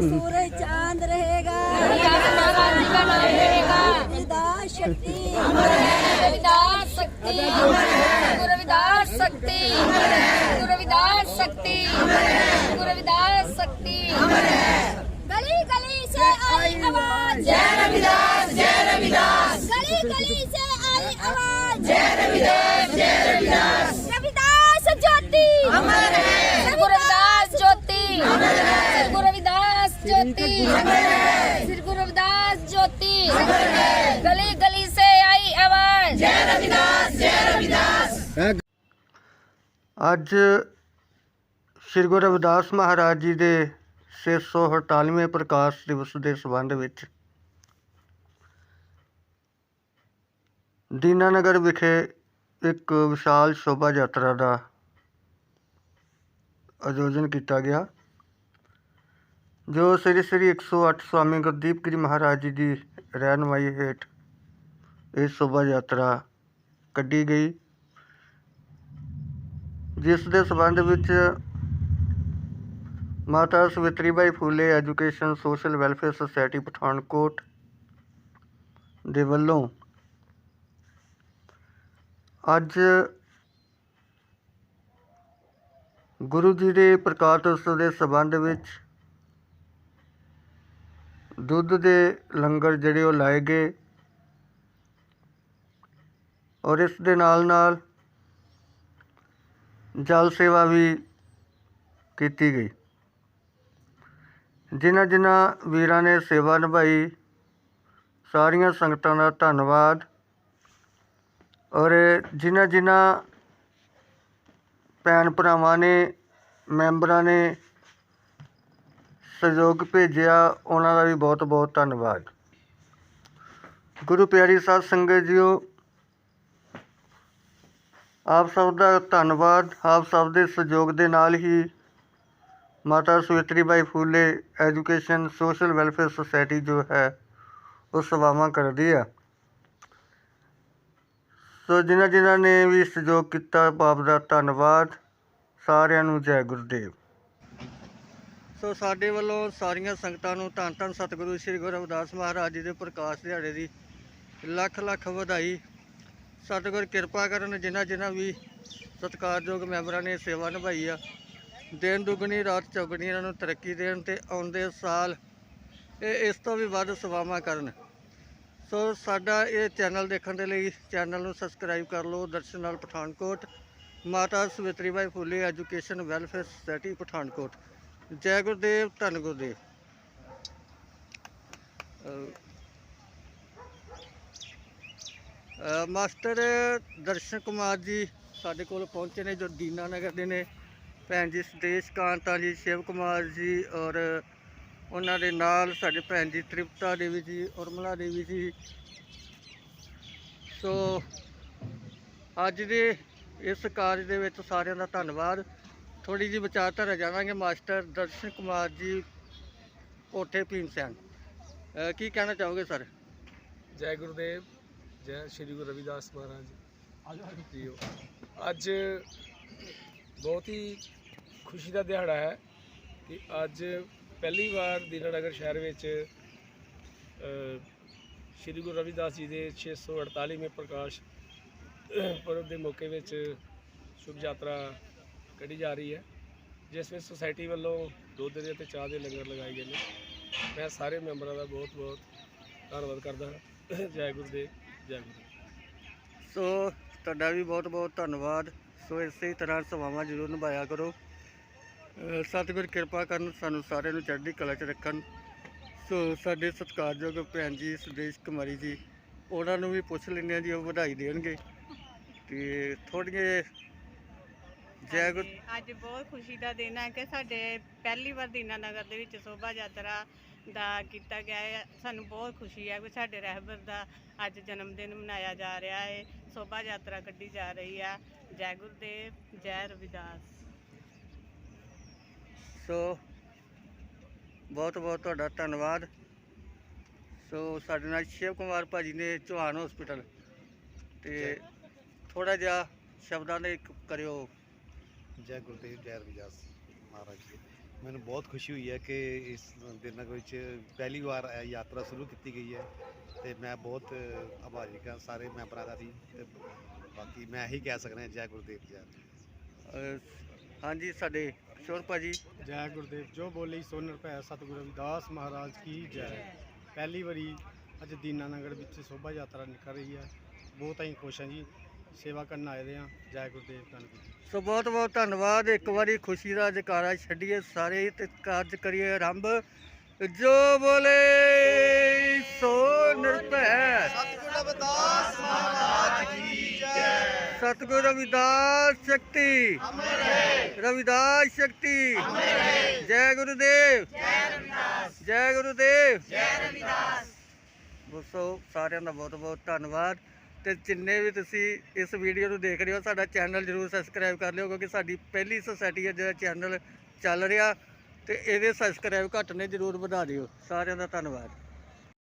सूरज चाँद रहेगा। रविदास शक्ति। रविदास शक्ति। रविदास शक्ति। रविदास शक्ति। रविदास शक्ति। गली गली से आई आवाज़। जय रविदास जय रविदास। गली गली से आई आवाज़। जय रविदास जय रविदास। रविदास ज्योति। अमर है गुरु रविदास ज्योति अमर है गुरु रविदास ज्योति अमर है श्री गुरु रविदास ज्योति अमर है गली गली से आई आवाज जय रविदास जय रविदास ਅੱਜ ਸ੍ਰੀ ਗੁਰੂ ਰਵਿਦਾਸ ਮਹਾਰਾਜ ਜੀ ਦੇ 648ਵੇਂ ਪ੍ਰਕਾਸ਼ ਦਿਵਸ ਦੇ ਸੰਬੰਧ ਵਿੱਚ ਦੀਨਾਨਗਰ ਵਿਖੇ ਇੱਕ ਵਿਸ਼ਾਲ ਸ਼ੋਭਾ ਯਾਤਰਾ ਦਾ ਆਯੋਜਨ ਕੀਤਾ ਗਿਆ ਜੋ ਸ੍ਰੀ ਸ੍ਰੀ 108 ਸਵਾਮੀ ਗੁਰਦੀਪ ਗਿਰੀ ਮਹਾਰਾਜ ਜੀ ਦੀ ਰਹਿਨਮਾਈ ਹੇਠ ਇਹ ਸ਼ੋਭਾ ਯਾਤਰਾ ਕੱਢੀ ਗਈ, ਜਿਸ ਦੇ ਸੰਬੰਧ ਵਿੱਚ ਮਾਤਾ Savitri Bai Phule education, social welfare society, Pathankot ਦੇ ਵੱਲੋਂ ਅੱਜ ਗੁਰੂ ਜੀ ਦੇ ਪ੍ਰਕਾਸ਼ ਉਤਸਵ ਦੇ ਸੰਬੰਧ ਵਿੱਚ ਦੁੱਧ ਦੇ ਲੰਗਰ ਜਿਹੜੇ ਉਹ ਲਾਏ ਗਏ ਔਰ ਇਸ ਦੇ ਨਾਲ ਨਾਲ ਜਲ ਸੇਵਾ ਵੀ ਕੀਤੀ ਗਈ। ਜਿਨ੍ਹਾਂ ਜਿਨ੍ਹਾਂ ਵੀਰਾਂ ਨੇ ਸੇਵਾ ਨਿਭਾਈ, ਸਾਰੀਆਂ ਸੰਗਤਾਂ ਦਾ ਧੰਨਵਾਦ ਔਰ ਜਿਨ੍ਹਾਂ ਜਿਨ੍ਹਾਂ ਭੈਣ ਭਰਾਵਾਂ ਨੇ, ਮੈਂਬਰਾਂ ਨੇ ਸਹਿਯੋਗ ਭੇਜਿਆ, ਉਹਨਾਂ ਦਾ ਵੀ ਬਹੁਤ ਬਹੁਤ ਧੰਨਵਾਦ। ਗੁਰੂ ਪਿਆਰੀ ਸਾਧ ਸੰਗਤ ਜੀਓ, ਆਪ ਸਭ ਦਾ ਧੰਨਵਾਦ, ਆਪ ਸਭ ਦੇ ਸਹਿਯੋਗ ਦੇ ਨਾਲ ਹੀ ਮਾਤਾ Savitri Bai Phule education, social welfare society ਜੋ ਹੈ, ਉਹ ਸੇਵਾਵਾਂ ਕਰਦੀ ਆ। ਸੋ ਜਿਨ੍ਹਾਂ ਜਿਨ੍ਹਾਂ ਨੇ ਵੀ ਸਹਿਯੋਗ ਕੀਤਾ, ਆਪ ਦਾ ਧੰਨਵਾਦ। ਸਾਰਿਆਂ ਨੂੰ ਜੈ ਗੁਰਦੇਵ। ਸੋ ਸਾਡੇ ਵੱਲੋਂ ਸਾਰੀਆਂ ਸੰਗਤਾਂ ਨੂੰ ਧੰਨ ਧੰਨ ਸਤਿਗੁਰੂ ਸ੍ਰੀ ਗੁਰੂ ਰਵਿਦਾਸ ਮਹਾਰਾਜ ਜੀ ਦੇ ਪ੍ਰਕਾਸ਼ ਦਿਹਾੜੇ ਦੀ ਲੱਖ ਲੱਖ ਵਧਾਈ। ਸਤਿਗੁਰ ਕਿਰਪਾ ਕਰਨ ਜਿਨ੍ਹਾਂ ਜਿਨ੍ਹਾਂ ਵੀ ਸਤਿਕਾਰਯੋਗ ਮੈਂਬਰਾਂ ਨੇ ਸੇਵਾ ਨਿਭਾਈ ਆ। ਦਿਨ ਦੁਗਣੀ, ਰਾਤ ਚੌਗਣੀ ਇਹਨਾਂ ਨੂੰ ਤਰੱਕੀ ਦੇਣ ਤੇ ਆਉਂਦੇ ਸਾਲ ਇਹ ਇਸ ਤੋਂ ਵੀ ਵੱਧ ਸੇਵਾਵਾਂ ਕਰਨ। ਸੋ ਸਾਡਾ ਇਹ ਚੈਨਲ ਦੇਖਣ ਦੇ ਲਈ ਚੈਨਲ ਨੂੰ ਸਬਸਕ੍ਰਾਈਬ ਕਰ ਲਓ। ਦਰਸ਼ਨ ਨਾਲ ਪਠਾਨਕੋਟ, ਮਾਤਾ Savitri Bai Phule education welfare society, Pathankot. ਜੈ ਗੁਰਦੇਵ, ਧੰਨ ਗੁਰਦੇਵ। ਮਾਸਟਰ ਦਰਸ਼ਨ ਕੁਮਾਰ ਜੀ ਸਾਡੇ ਕੋਲ ਪਹੁੰਚੇ ਨੇ, ਜੋ ਦੀਨਾ ਨਗਰ ਦੇ ਨੇ। ਭੈਣ ਜੀ ਸਤੇਸ਼ ਕਾਂਤਾ ਜੀ, ਸ਼ਿਵ ਕੁਮਾਰ ਜੀ ਔਰ ਉਹਨਾਂ ਦੇ ਨਾਲ ਸਾਡੇ ਭੈਣ ਜੀ ਤ੍ਰਿਪਤਾ ਦੇਵੀ ਜੀ, ਉਰਮਲਾ ਦੇਵੀ ਜੀ। ਸੋ, ਅੱਜ ਦੇ ਇਸ ਕਾਰਜ ਦੇ ਵਿੱਚ ਸਾਰਿਆਂ ਦਾ ਧੰਨਵਾਦ। ਥੋੜੀ ਜਿਹੀ ਵਿਚਾਰਧਾਰਾ ਜਾਵਾਂਗੇ ਮਾਸਟਰ ਦਰਸ਼ਨ ਕੁਮਾਰ ਜੀ ਕੋਠੇ ਭੀਮ ਸਿੰਘ ਅ, ਕੀ ਕਹਿਣਾ ਚਾਹੋਗੇ ਸਰ? ਜੈ ਗੁਰਦੇਵ ਜੈ ਸ਼੍ਰੀ ਗੁਰੂ ਰਵਿਦਾਸ ਮਹਾਰਾਜ ਜੀਓ ਅੱਜ ਬਹੁਤ ਹੀ ਖੁਸ਼ੀ ਦਾ ਦਿਹਾੜਾ ਹੈ ਕਿ ਅੱਜ ਪਹਿਲੀ ਵਾਰ ਦੀਨਾਨਗਰ ਸ਼ਹਿਰ ਵਿੱਚ ਅ, ਸ਼੍ਰੀ ਗੁਰੂ ਰਵਿਦਾਸ ਜੀ ਦੇ 648ਵੇਂ ਪ੍ਰਕਾਸ਼ ਪੁਰਬ ਦੇ ਮੌਕੇ ਵਿੱਚ ਸ਼ੁਭ ਯਾਤਰਾ ਕੱਢੀ ਜਾ ਰਹੀ ਹੈ, ਜਿਸ ਵਿੱਚ ਸੁਸਾਇਟੀ ਵੱਲੋਂ ਦੁੱਧ ਦੇ ਅਤੇ ਚਾਹ ਦੇ ਲੰਗਰ ਲਗਾਏ ਗਏ ਨੇ। ਮੈਂ ਸਾਰੇ ਮੈਂਬਰਾਂ ਦਾ ਬਹੁਤ ਬਹੁਤ ਧੰਨਵਾਦ ਕਰਦਾ ਹਾਂ। ਜੈ ਗੁਰਦੇਵ ਜੈ ਗੁਰੂ ਸੋ, ਤੁਹਾਡਾ ਵੀ ਬਹੁਤ ਬਹੁਤ ਧੰਨਵਾਦ। ਸੋ, ਇਸੇ ਤਰ੍ਹਾਂ ਸੇਵਾਵਾਂ ਜ਼ਰੂਰ ਨਿਭਾਇਆ ਕਰੋ। ਅਹ, ਸਤਿਗੁਰ ਕਿਰਪਾ ਕਰਨ ਸਾਨੂੰ ਸਾਰਿਆਂ ਨੂੰ ਚੜ੍ਹਦੀ ਕਲਾ 'ਚ ਰੱਖਣ। ਸੋ, ਸਾਡੇ ਸਤਿਕਾਰਯੋਗ ਭੈਣ ਜੀ ਸੁਦੇਸ਼ ਕੁਮਾਰੀ ਜੀ, ਉਹਨਾਂ ਨੂੰ ਵੀ ਪੁੱਛ ਲੈਂਦੇ ਹਾਂ ਜੀ, ਉਹ ਵਧਾਈ ਦੇਣਗੇ। ਤੇ ਥੋੜ੍ਹੀਆਂ ਜੈ ਗੁਰ ਹਾਂਜੀ, ਅੱਜ ਬਹੁਤ ਖੁਸ਼ੀ ਦਾ ਦਿਨ ਹੈ ਕਿ ਸਾਡੇ ਪਹਿਲੀ ਵਾਰ ਦੀਨਾਨਗਰ ਦੇ ਵਿੱਚ ਸ਼ੋਭਾ ਯਾਤਰਾ ਦਾ ਕੀਤਾ ਗਿਆ ਹੈ। ਸਾਨੂੰ ਬਹੁਤ ਖੁਸ਼ੀ ਹੈ ਕਿ ਸਾਡੇ ਰਹਿਬਰ ਦਾ ਅੱਜ ਜਨਮ ਦਿਨ ਮਨਾਇਆ ਜਾ ਰਿਹਾ ਹੈ। ਸ਼ੋਭਾ ਯਾਤਰਾ ਕੱਢੀ ਜਾ ਰਹੀ ਹੈ। ਜੈ ਗੁਰਦੇਵ ਜੈ ਰਵਿਦਾਸ। ਸੋ ਬਹੁਤ ਬਹੁਤ ਤੁਹਾਡਾ ਧੰਨਵਾਦ। ਸੋ ਸਾਡੇ ਨਾਲ ਸ਼ਿਵ ਕੁਮਾਰ ਭਾਜੀ ਨੇ ਚੌਹਾਨ ਹਸਪੀਟਲ ਤੇ ਥੋੜਾ ਜਿਹਾ ਸ਼ਬਦਾਂ ਦੇ ਇੱਕ ਕਰਿਓ। ਜੈ ਗੁਰਦੇਵ ਜੈ ਰਵਿਦਾਸ ਮਹਾਰਾਜ ਜੀ। ਮੈਨੂੰ ਬਹੁਤ ਖੁਸ਼ੀ ਹੋਈ ਹੈ ਕਿ ਇਸ ਦਿਨਾਂ ਵਿੱਚ ਪਹਿਲੀ ਵਾਰ ਇਹ ਯਾਤਰਾ ਸ਼ੁਰੂ ਕੀਤੀ ਗਈ ਹੈ ਤੇ ਮੈਂ ਬਹੁਤ ਆਭਾਰੀ ਹਾਂ ਸਾਰੇ ਮੈਂਬਰਾਂ ਦਾ ਵੀ ਤੇ ਬਾਕੀ ਮੈਂ ਇਹੀ ਕਹਿ ਸਕਦਾ ਜੈ ਗੁਰਦੇਵ ਜੀ ਅਹ ਹਾਂਜੀ ਸਾਡੇ ਸ਼ੋਰ ਭਾਜੀ। ਜੈ ਗੁਰਦੇਵ ਜੋ ਬੋਲੀ ਸੋ ਨਿਰਭੈ ਸਤਿਗੁਰੂ ਰਵਿਦਾਸ ਮਹਾਰਾਜ ਕੀ ਜੈ। ਪਹਿਲੀ ਵਾਰੀ ਅੱਜ ਦੀਨਾਨਗਰ ਵਿੱਚ ਸ਼ੋਭਾ ਯਾਤਰਾ ਨਿਕਲ ਰਹੀ ਹੈ। ਬਹੁਤ ਹੀ ਖੁਸ਼ ਹਾਂ ਜੀ। ਸੇਵਾ ਕਰਨ ਆਏ ਦੇ ਹਾਂ ਜੈ ਗੁਰਦੇਵ ਧੰਨਵਾਦ ਸੋ ਬਹੁਤ ਬਹੁਤ ਧੰਨਵਾਦ ਇੱਕ ਵਾਰੀ ਖੁਸ਼ੀ ਦਾ ਜਕਾਰਾ ਛੱਡੀਏ ਸਾਰੇ ਤੇ ਕਾਰਜ ਕਰੀਏ ਆਰੰਭ। ਜੋ ਬੋਲੇ ਸੋ ਨਿਰਭੈ। ਸਤਿਗੁਰੂ ਰਵਿਦਾਸ ਮਹਾਰਾਜ ਕੀ ਜੈ। ਸਤਿਗੁਰੂ ਰਵਿਦਾਸ ਸ਼ਕਤੀ। ਅਮਰ ਹੈ ਰਵਿਦਾਸ ਸ਼ਕਤੀ। ਅਮਰ ਹੈ ਜੈ ਗੁਰੂਦੇਵ। ਜੈ ਰਵਿਦਾਸ। ਜੈ ਗੁਰੂਦੇਵ ਜੈ ਰਵਿਦਾਸ। ਦੋਸਤੋ ਸਾਰਿਆਂ ਦਾ ਬਹੁਤ ਬਹੁਤ ਧੰਨਵਾਦ। ਤੇ ਜਿੰਨੇ ਵੀ ਤੁਸੀਂ ਇਸ ਵੀਡੀਓ ਨੂੰ ਦੇਖ ਰਹੇ ਹੋ, ਸਾਡਾ ਚੈਨਲ ਜਰੂਰ ਸਬਸਕ੍ਰਾਈਬ ਕਰ ਲਿਓ, ਕਿਉਂਕਿ ਸਾਡੀ ਪਹਿਲੀ ਸੋਸਾਇਟੀ ਹੈ ਜਿਹੜਾ ਚੈਨਲ ਚੱਲ ਰਿਹਾ ਤੇ ਇਹਦੇ ਸਬਸਕ੍ਰਾਈਬ ਘੱਟ ਨੇ ਜਰੂਰ ਵਧਾ ਦਿਓ। ਸਾਰਿਆਂ ਦਾ ਧੰਨਵਾਦ।